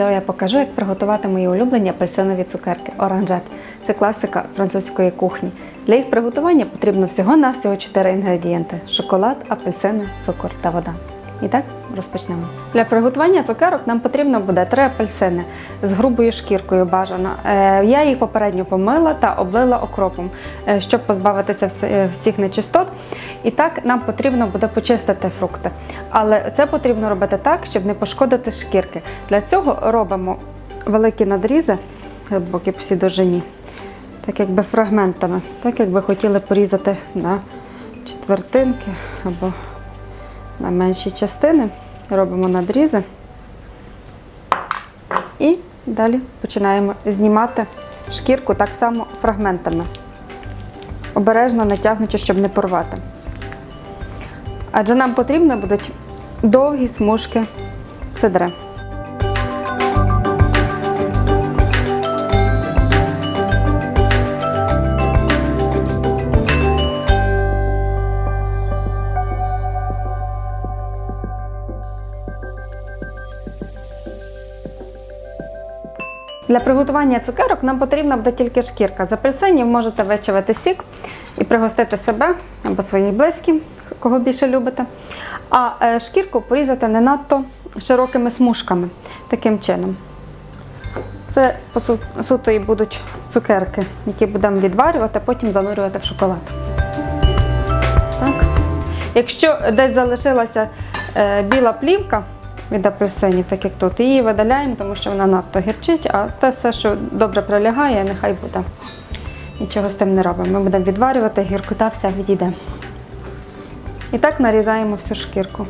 відео я покажу, як приготувати мої улюблені апельсинові цукерки оранжет. Це класика французької кухні. Для їх приготування потрібно всього-навсього 4 інгредієнти: шоколад, апельсини, цукор та вода. І так, розпочнемо. Для приготування цукерок нам потрібно буде 3 апельсини з грубою шкіркою бажано. Е, Я їх попередньо помила та облила окропом, е, щоб позбавитися е, всіх нечистот. І так нам потрібно буде почистити фрукти. Але це потрібно робити так, щоб не пошкодити шкірки. Для цього робимо великі надрізи глибокі по всій довжині, так якби фрагментами, так якби хотіли порізати на четвертинки або на менші частини. Робимо надрізи і далі починаємо знімати шкірку так само фрагментами, обережно натягнучи, щоб не порвати. Адже нам потрібні будуть довгі смужки цедри. Для приготування цукерок нам потрібна буде тільки шкірка. З апельсинів можете вичавити сік і пригостити себе або своїх близьких, кого більше любите. А е, шкірку порізати не надто широкими смужками, таким чином. Це по суто і будуть цукерки, які будемо відварювати, потім занурювати в шоколад. Так. Якщо десь залишилася е, біла плівка від апельсинів, так як тут, її видаляємо, тому що вона надто гірчить, а те все, що добре прилягає, нехай буде. Нічого з тим не робимо. Ми будемо відварювати, гіркота вся відійде. І так нарізаємо всю шкірку.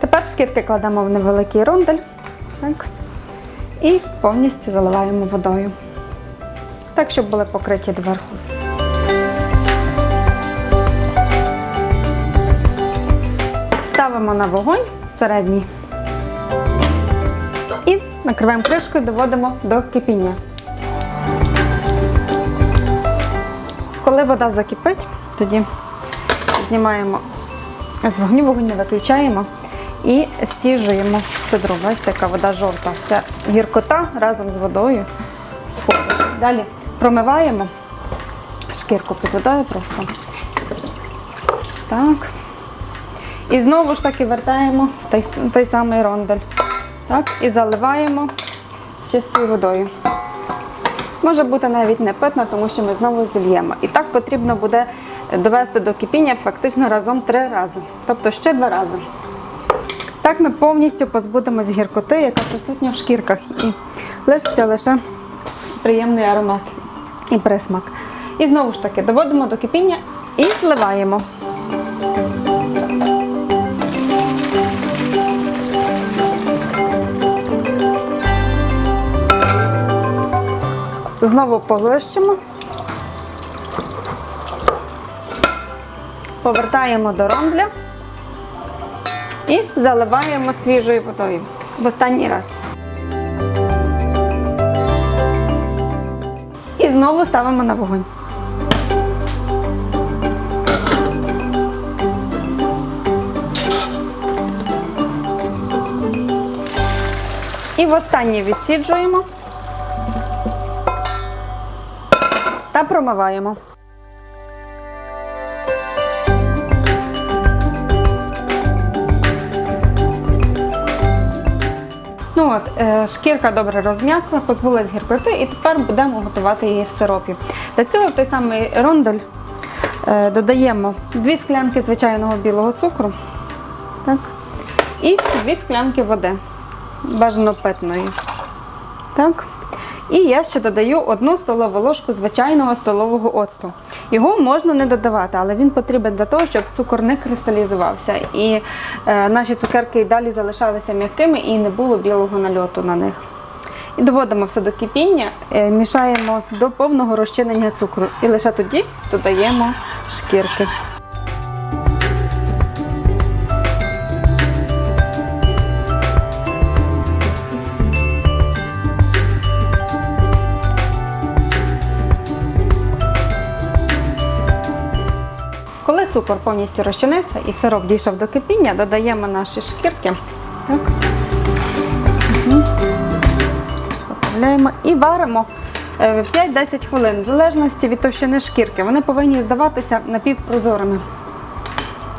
Тепер шкірки кладемо в невеликий рондель. Так. І повністю заливаємо водою. Так, щоб були покриті доверху. Ставимо на вогонь середній. І накриваємо кришкою, доводимо до кипіння. Коли вода закипить, тоді знімаємо з вогню, вогонь не виключаємо і стіжуємо цедру. Бачите, яка вода жовта. Вся гіркота разом з водою сходить. Далі промиваємо шкірку під водою просто. Так. І знову ж таки вертаємо в той, той самий рондель. Так, і заливаємо чистою водою. Може бути навіть не питна, тому що ми знову зільємо. І так потрібно буде довести до кипіння фактично разом три рази, тобто ще два рази. Так ми повністю позбудемось гіркоти, яка присутня в шкірках, і лишиться лише приємний аромат і присмак. І знову ж таки доводимо до кипіння і зливаємо. Знову полищимо. Повертаємо до ромбля і заливаємо свіжою водою в останній раз. І знову ставимо на вогонь. І востаннє відсіджуємо та промиваємо. Шкірка добре розм'якла, позбулась гіркоти, і тепер будемо готувати її в сиропі. Для цього той самий рондель е, додаємо 2 склянки звичайного білого цукру так, і 2 склянки води, бажано питної. Так. І я ще додаю одну столову ложку звичайного столового оцту. Його можна не додавати, але він потрібен для того, щоб цукор не кристалізувався. І е, наші цукерки далі залишалися м'якими і не було білого нальоту на них. І доводимо все до кипіння, е, мішаємо до повного розчинення цукру. І лише тоді додаємо шкірки. Цукор повністю розчинився і сироп дійшов до кипіння, додаємо наші шкірки. Так. Поправляємо і варимо е, 5-10 хвилин, в залежності від товщини шкірки. Вони повинні здаватися напівпрозорими.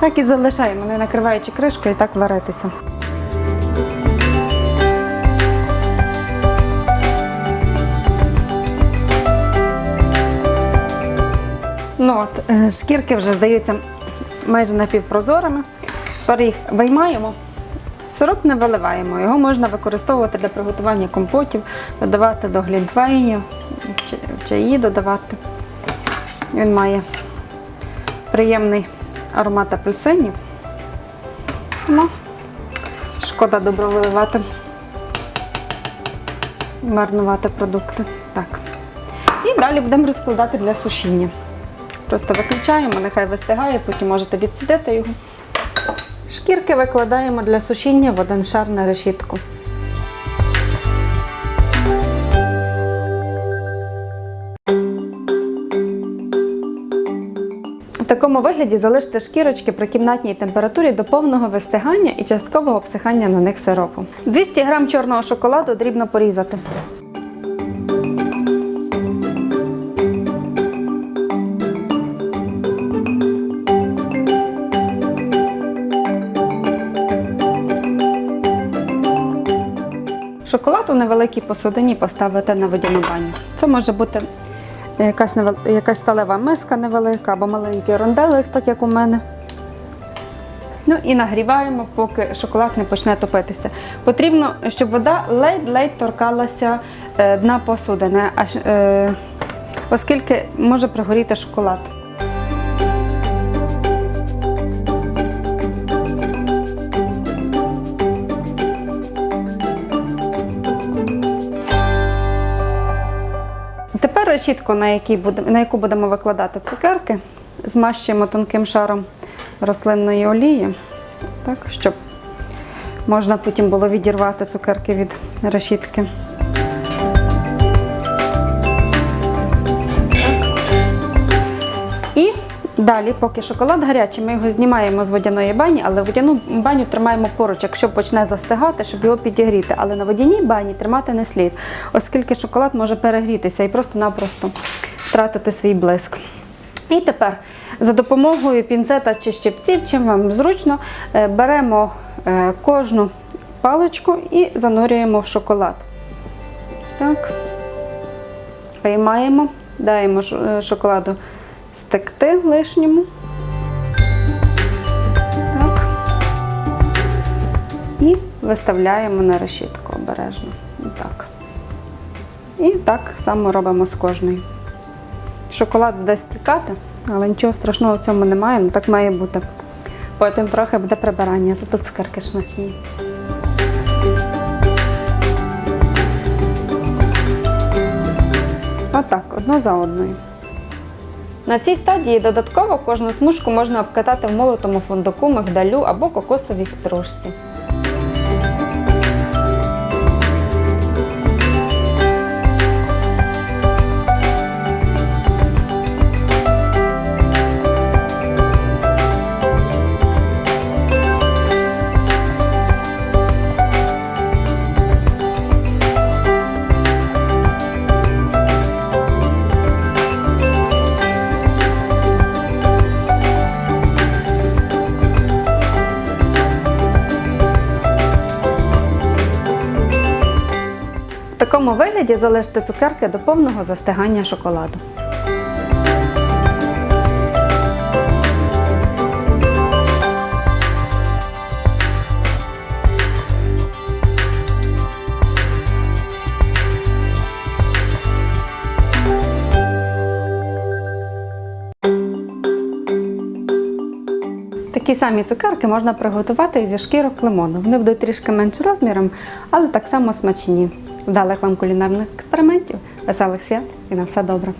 Так і залишаємо, не накриваючи кришкою, і так варитися. От, е, шкірки вже здаються майже напівпрозорими. Тепер їх виймаємо. Сироп не виливаємо. Його можна використовувати для приготування компотів, додавати до глінтвейнів, чаї додавати. Він має приємний аромат апельсинів. Ну, шкода добро виливати, марнувати продукти. Так. І далі будемо розкладати для сушіння. Просто виключаємо, нехай вистигає, потім можете відсидити його. Шкірки викладаємо для сушіння в один шар на решітку. У такому вигляді залиште шкірочки при кімнатній температурі до повного вистигання і часткового обсихання на них сиропу. 200 г чорного шоколаду дрібно порізати. Шоколад у невеликій посудині поставити на водяну баню. Це може бути якась, невел- якась сталева миска невелика або маленький ронделик, так як у мене. Ну і нагріваємо, поки шоколад не почне топитися. Потрібно, щоб вода ледь-ледь торкалася е, дна посудини, е, оскільки може пригоріти шоколад. Решітку, на, якій будемо, на яку будемо викладати цукерки, змащуємо тонким шаром рослинної олії, так, щоб можна потім було відірвати цукерки від решітки. Далі, поки шоколад гарячий, ми його знімаємо з водяної бані, але водяну баню тримаємо поруч, якщо почне застигати, щоб його підігріти. Але на водяній бані тримати не слід, оскільки шоколад може перегрітися і просто-напросто втратити свій блиск. І тепер за допомогою пінцета чи щипців, чим вам зручно, е, беремо е, кожну паличку і занурюємо в шоколад. Так. Виймаємо, даємо е, шоколаду стекти лишньому. Так. І виставляємо на решітку обережно. Так. І так само робимо з кожною. Шоколад буде стікати, але нічого страшного в цьому немає, ну так має бути. Потім трохи буде прибирання, зато цукерки смачні. Отак, одну за одною. На цій стадії додатково кожну смужку можна обкатати в молотому фундуку, мигдалю або кокосовій стружці. Такому вигляді залиште цукерки до повного застигання шоколаду. Такі самі цукерки можна приготувати і зі шкірок лимону. Вони будуть трішки менш розміром, але так само смачні. Вдалих вам кулінарних експериментів, веселих свят і на все добре!